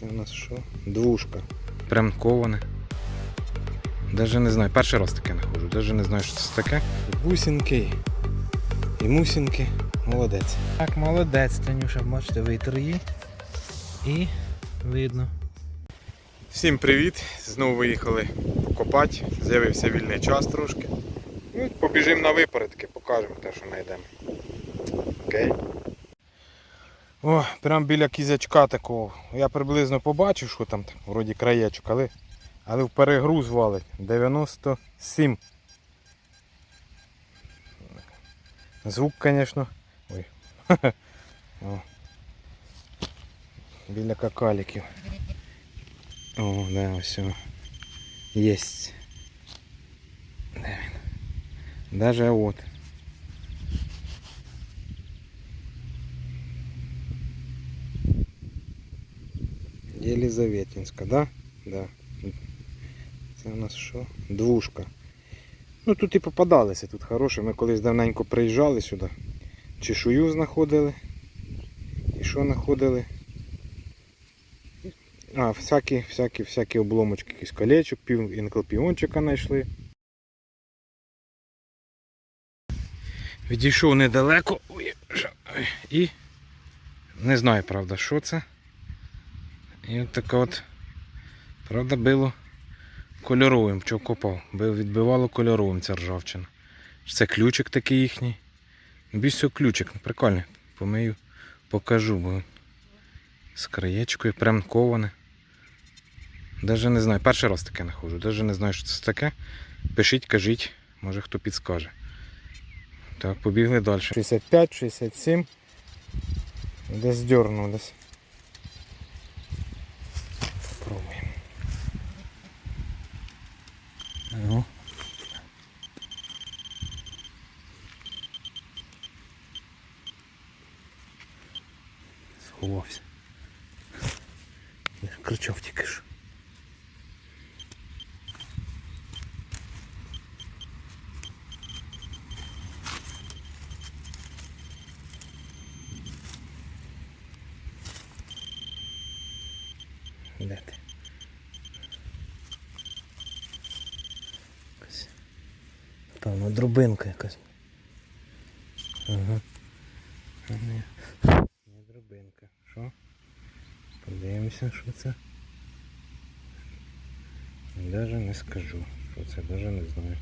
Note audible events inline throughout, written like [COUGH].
Це у нас що? Двушка. Прям коване. Даже не знаю, перший раз таке нахожу, даже не знаю, що це таке. Бусинки і мусинки. Молодець. Так, молодець, Танюша, бачите, витер її. І видно. Всім привіт! Знову виїхали копати, з'явився вільний час трошки. Ну, побіжимо на випередки, покажемо те, що знайдемо. Окей. О, прям біля кізячка такого. Я приблизно побачив, що там так, вроді краєчок, але, але в перегруз валить. 97. Звук, звісно. Ой. [LAUGHS] О. Біля какаліків. О, да. Де він? Даже от. Єлизаветинська, да? Да. Це у нас що? Двушка. Ну тут і попадалися тут хороші. Ми колись давненько приїжджали сюди. Чешую знаходили. І що знаходили? А, всякі, всякі, всякі обломочки, якісь колечок, пів інклопіончика знайшли. Відійшов недалеко. Ой, і не знаю, правда, що це. І от така от, правда, било кольоровим, що копав. Відбивало кольоровим ця ржавчина. Це ключик такий їхній. Більш всього ключик, ну, прикольний. Помию, покажу, бо з краєчкою прям коване. Даже не знаю, перший раз таке нахожу, даже не знаю, що це таке. Пишіть, кажіть, може хто підскаже. Так, побігли далі. 65, 67. Десь дьорнув. Попробуємо. Ну. Сховався. Кричав тільки що. Де ти? Певно, дробинка якась. Ага. Ні. Не дробинка. Що? Подивимося, що це. Даже не скажу, що це, даже не знаю.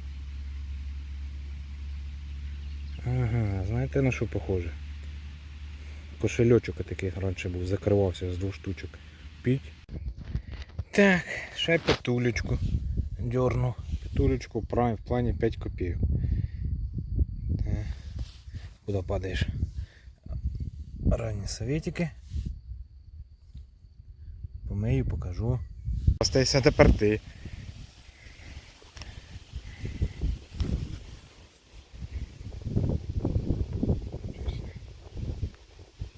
Ага, знаєте на що похоже? Кошельочок такий раніше був, закривався з двох штучок. Піть. Так, ще петулечку дерну. Петулечку в в плані 5 копійок. Так. Куди падаєш? Ранні советики. Помию, покажу. Остайся тепер ти.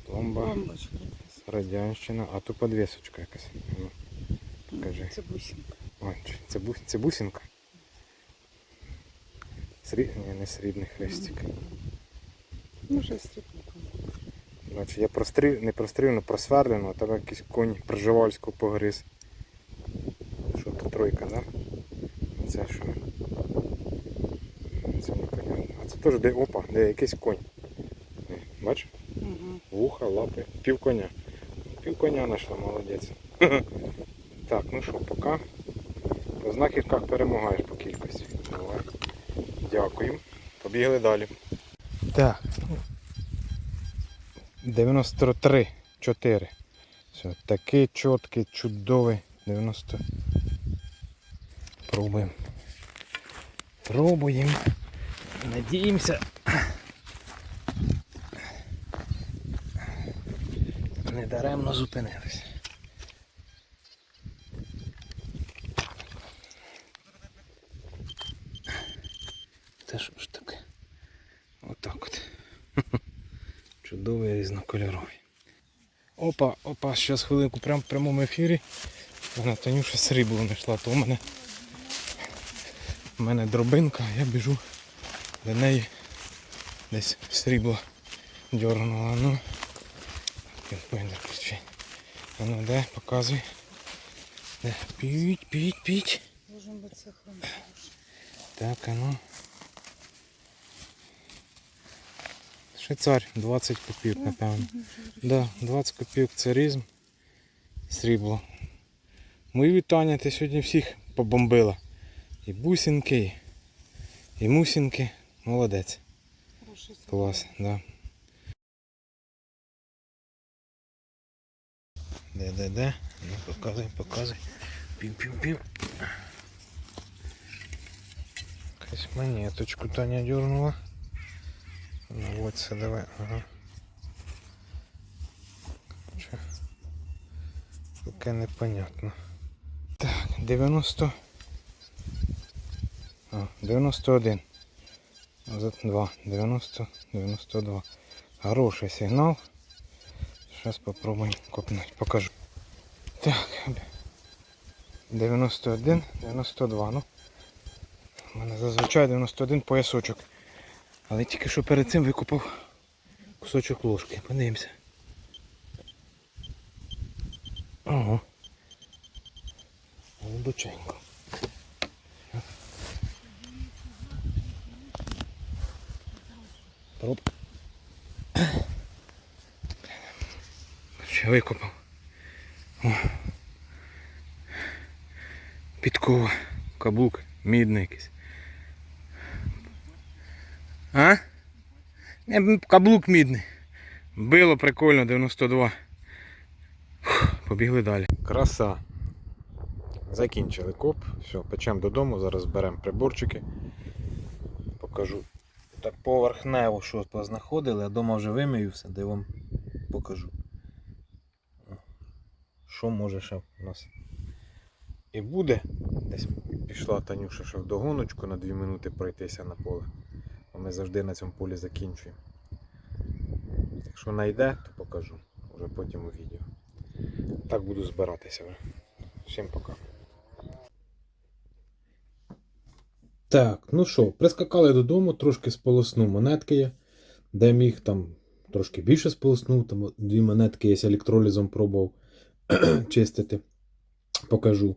Бомбочка. радянщина, а тут подвісочка якась. Ну, Покажи. Це бусинка. Ой, чи- це, бу... це бусинка? Срі... Ні, не срібний хрестик. Може стріпника. Значить, я прострів, не прострів, але просверлено, а тебе якийсь конь Пржевальського погриз. Що то тройка, да? Це що? Це непонятно. А це теж де опа, де якийсь конь. Е, Бач? Угу. Вуха, лапи, пів коня. Пів коня знайшла, молодець. [LAUGHS] Так, ну що, поки. По знахідках перемагаєш по кількості. Давай. Дякую. Побігли далі. Так. 93, 4. Все, такий чіткий, чудовий. 90. Пробуємо. Пробуємо. Надіємося. Недаремно зупинились. Це що ж таке? Отак от. [LAUGHS] Чудовий різнокольоровий. Опа, опа, зараз хвилинку прямо в прямому ефірі. Вона Танюша срібло знайшла, то у мене, у мене дробинка, я біжу до неї десь срібло дьорнула. Ну, повинен ключі. А ну де, показуй. Де? Піть, піть, піть. Должен быть сохран. Так, а ну. Швейцар, 20 копійок, напевно. Да, 20 копійок царизм. Срібло. Мої вітання, ти сьогодні всіх побомбила. І бусинки, і мусинки. Молодець. Клас, да. Де, де, де? Ну, показуй, показуй. Пів-пів-пів. Якась монеточку Таня дернула. Ну вот це давай. Ага. Поки непонятно. Так, 90. А, 91. За 2. 90, 92. Хороший сигнал. Сейчас попробуем копнуть. Покажу. Так. 91, 92. Ну. У мене зазвичай 91 поясочок. Але тільки що перед цим викопав кусочок ложки. Подивимося. Ого. Глибоченько. Пробка. Ще викопав. О. Підкова, каблук, мідний якийсь. А? Каблук мідний. Било прикольно, 92. Фух, побігли далі. Краса. Закінчили коп. Все, печемо додому, зараз беремо приборчики. Покажу. Так поверхнево що познаходили, а вдома вже вимию все, де вам покажу. Що може ще у нас і буде. Десь пішла Танюша ще в догоночку на 2 минути пройтися на поле. Бо ми завжди на цьому полі закінчуємо. Якщо знайде, то покажу. Уже потім у відео. Так буду збиратися вже. Всім пока. Так, ну що, прискакали додому, трошки сполоснув монетки я, де міг там трошки більше сполоснув, там дві монетки я з електролізом пробував [CLEARS THROAT] чистити. Покажу.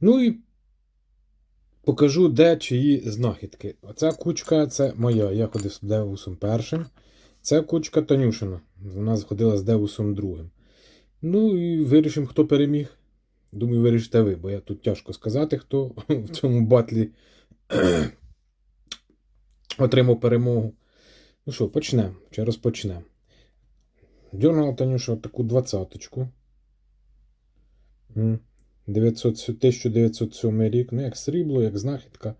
Ну і покажу, де чиї знахідки. Оця кучка це моя. Я ходив з Девусом першим. Це кучка Танюшина. Вона ходила з Девусом другим. Ну і вирішимо, хто переміг. Думаю, вирішите ви, бо я тут тяжко сказати, хто в цьому батлі [CLEARS THROAT] отримав перемогу. Ну що, почнемо. Чи розпочнемо. Дьорнула Танюша таку двадцяточку. М, 900, 1907 рік. Ну, як срібло, як знахідка.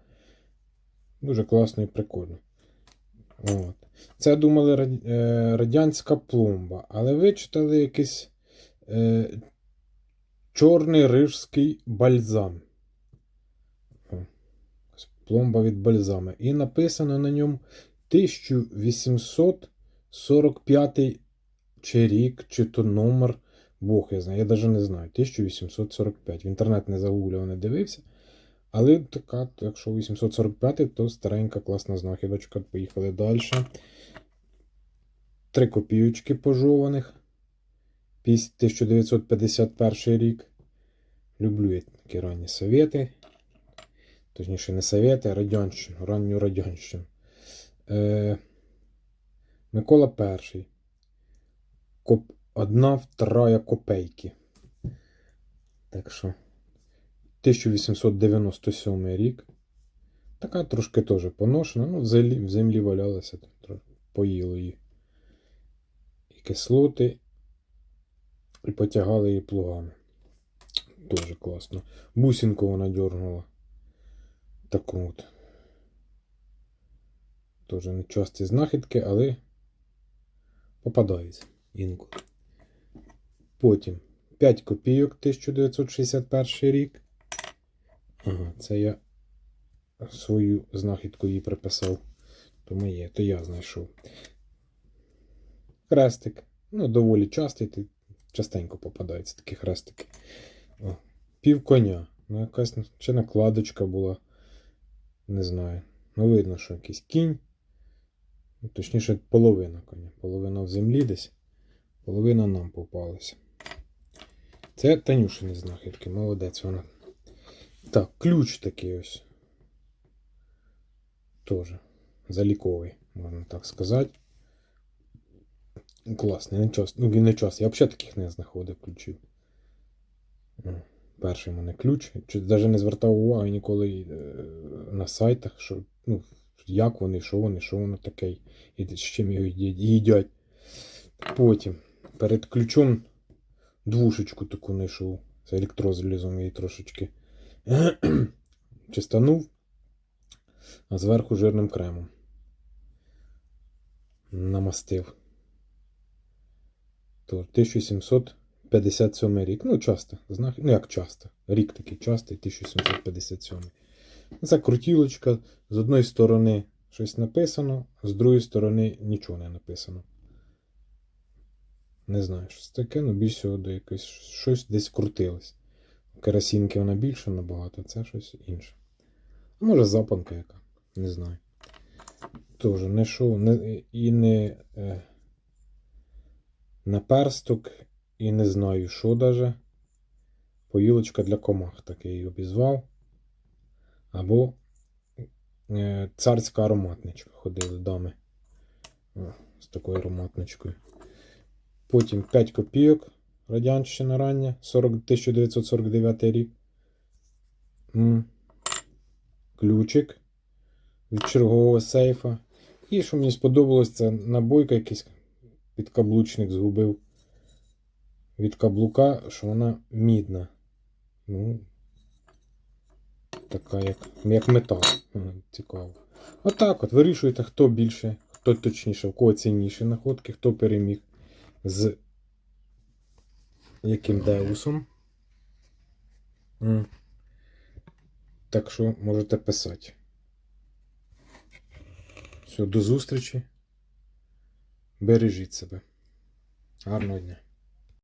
Дуже класно і прикольно. От. Це думали е, радянська пломба, але вичитали якийсь е, чорний рижський бальзам. Пломба від бальзами. І написано на ньому 1845 чи рік, чи то номер. Бог я знаю, я навіть не знаю. 1845. В інтернет не загуглював, не дивився. Але така, якщо 845, то старенька класна знахідочка. Поїхали далі. Три копійочки пожованих. Піс- 1951 рік. Люблю я такі ранні совєти. Точніше, не совєти, а радянщину, ранню радянщину. Е, Микола І. Коп... Одна вторая копейки. Так що. 1897 рік. Така трошки теж поношена. Ну, в землі, в землі валялася, поїло її. І кислоти. І потягали її плугами. Дуже класно. Бусинку вона дергнула. Таку от. Теж не часті знахідки, але попадаються інколи. Потім 5 копійок 1961 рік. Ага, це я свою знахідку їй приписав. То моє, то я знайшов. Хрестик. Ну, доволі частий, частенько попадаються такі хрестики. О, пів коня. Ну, якась чи накладочка була. Не знаю. Ну, видно, що якийсь кінь. Ну, точніше, половина коня. Половина в землі десь, половина нам попалася. Це Танюшини знахідки, молодець вона. Так, ключ такий ось. Тоже. Заліковий, можна так сказати. Класний, не час. Ну, він не час. Я взагалі таких не знаходив ключів. Перший в мене ключ. Навіть не звертав уваги ніколи е, на сайтах, що, ну, як вони, що вони, що воно таке, і з чим його їдять. Потім перед ключом двушечку таку знайшов. З електрозалізом її трошечки [CLEARS THROAT] чистанув, а зверху жирним кремом. Намастив. То 1757 рік. Ну, часто. Знах... Ну, як часто. Рік такий частий, 1757. Це крутілочка. З одної сторони щось написано, з другої сторони нічого не написано. Не знаю, що це таке, але більше до якось щось десь крутилось. Керосинки вона більше набагато, це щось інше. А може запанка яка, не знаю. Тоже не шоу, не, і не е, наперсток, і не знаю, що даже. Поїлочка для комах такий її обізвав. Або е, царська ароматничка ходили дами. О, з такою ароматничкою. Потім 5 копійок. Радянщина рання, 40, 1949 рік. Ключик від чергового сейфа. І що мені сподобалось, це набойка якийсь підкаблучник згубив. Від каблука, що вона мідна. Ну, така як, як метал. Цікаво. Отак от вирішуєте, хто більше, хто точніше, в кого цінніші находки, хто переміг з яким деусом. Так що можете писати. Все, до зустрічі. Бережіть себе. Гарного дня.